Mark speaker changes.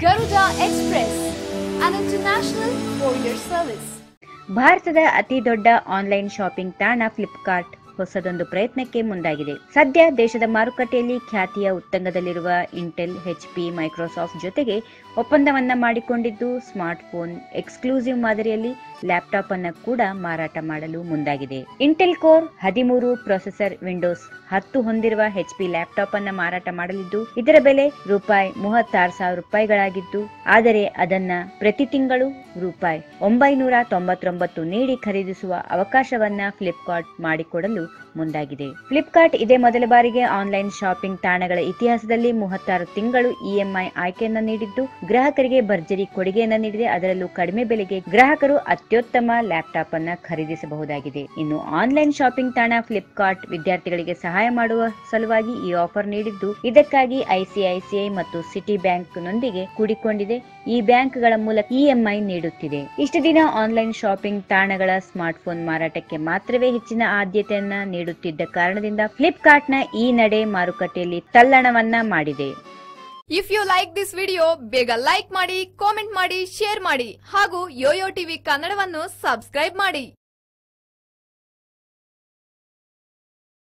Speaker 1: Garuda express an international courier service.
Speaker 2: ಭಾರತದ ಅತಿ ದೊಡ್ಡ ಆನ್ಲೈನ್ ಶಾಪಿಂಗ್ ತಾಣ ಫ್ಲಿಪ್ಕಾರ್ಟ್ ಹೊಸದೊಂದು ಪ್ರಯತ್ನಕ್ಕೆ ಮುಂದಾಗಿದೆ. ಸದ್ಯ ದೇಶದ ಮಾರುಕಟ್ಟೆಯಲ್ಲಿ ಖ್ಯಾತಿಯ ಉತ್ತಂಗದಲ್ಲಿರುವ ಇಂಟೆಲ್ ಎಚ್ಪಿ ಮೈಕ್ರೋಸಾಫ್ಟ್ ಜೊತೆಗೆ ಒಪ್ಪಂದವನ್ನ ಮಾಡಿಕೊಂಡಿದ್ದು ಸ್ಮಾರ್ಟ್ ಫೋನ್ ಎಕ್ಸ್ಕ್ಲೂಸಿವ್ ಮಾದರಿಯಲ್ಲಿ ಲ್ಯಾಪ್ಟಾಪ್ ಅನ್ನ ಕೂಡ ಮಾರಾಟ ಮಾಡಲು ಮುಂದಾಗಿದೆ. ಇಂಟೆಲ್ ಕೋರ್ ಹದಿಮೂರು ಪ್ರೊಸೆಸರ್ ವಿಂಡೋಸ್ ಹತ್ತು ಹೊಂದಿರುವ ಎಚ್ಪಿ ಲ್ಯಾಪ್ಟಾಪ್ ಅನ್ನ ಮಾರಾಟ ಮಾಡಲಿದ್ದು, ಇದರ ಬೆಲೆ ರೂಪಾಯಿ ಮೂವತ್ತಾರು ಸಾವಿರ ರೂಪಾಯಿಗಳಾಗಿದ್ದು ಆದರೆ ಅದನ್ನ ಪ್ರತಿ ತಿಂಗಳು ರೂಪಾಯಿ ಒಂಬೈನೂರ ತೊಂಬತ್ತೊಂಬತ್ತು ನೀಡಿ ಖರೀದಿಸುವ ಅವಕಾಶವನ್ನ ಫ್ಲಿಪ್ಕಾರ್ಟ್ ಮಾಡಿಕೊಡಲು ಮುಂದಾಗಿದೆ. ಫ್ಲಿಪ್ಕಾರ್ಟ್ ಇದೇ ಮೊದಲ ಬಾರಿಗೆ ಆನ್ಲೈನ್ ಶಾಪಿಂಗ್ ತಾಣಗಳ ಇತಿಹಾಸದಲ್ಲಿ ಮೂವತ್ತಾರು ತಿಂಗಳು ಇಎಂಐ ಆಯ್ಕೆಯನ್ನು ನೀಡಿದ್ದು, ಗ್ರಾಹಕರಿಗೆ ಭರ್ಜರಿ ಕೊಡುಗೆಯನ್ನು ನೀಡಿದೆ. ಅದರಲ್ಲೂ ಕಡಿಮೆ ಬೆಲೆಗೆ ಗ್ರಾಹಕರು ಅತ್ಯುತ್ತಮ ಲ್ಯಾಪ್ಟಾಪ್ ಅನ್ನ ಖರೀದಿಸಬಹುದಾಗಿದೆ. ಇನ್ನು ಆನ್ಲೈನ್ ಶಾಪಿಂಗ್ ತಾಣ ಫ್ಲಿಪ್ಕಾರ್ಟ್ ವಿದ್ಯಾರ್ಥಿಗಳಿಗೆ ಸಹಾಯ ಮಾಡುವ ಸಲುವಾಗಿ ಈ ಆಫರ್ ನೀಡಿದ್ದು, ಇದಕ್ಕಾಗಿ ಐಸಿಐಸಿಐ ಮತ್ತು ಸಿಟಿ ಬ್ಯಾಂಕ್ ನೊಂದಿಗೆ ಕೂಡಿಕೊಂಡಿದೆ. ಈ ಬ್ಯಾಂಕ್ಗಳ ಮೂಲಕ ಇಎಂಐ ನೀಡುತ್ತಿದೆ. ಇಷ್ಟು ದಿನ ಆನ್ಲೈನ್ ಶಾಪಿಂಗ್ ತಾಣಗಳ ಸ್ಮಾರ್ಟ್ಫೋನ್ ಮಾರಾಟಕ್ಕೆ ಮಾತ್ರವೇ ಹೆಚ್ಚಿನ ಆದ್ಯತೆಯನ್ನ ನೀಡುತ್ತಿದ್ದ ಕಾರಣದಿಂದ ಫ್ಲಿಪ್ಕಾರ್ಟ್ನ ಈ ನಡೆ ಮಾರುಕಟ್ಟೆಯಲ್ಲಿ ತಲ್ಲಣವನ್ನ ಮಾಡಿದೆ.
Speaker 1: If you like this video ಬೇಗ ಲೈಕ್ ಮಾಡಿ ಕಾಮೆಂಟ್ ಮಾಡಿ ಶೇರ್ ಮಾಡಿ ಹಾಗೂ ಯೋಯೋ ಟಿವಿ ಕನ್ನಡವನ್ನು ಸಬ್ಸ್ಕ್ರೈಬ್ ಮಾಡಿ.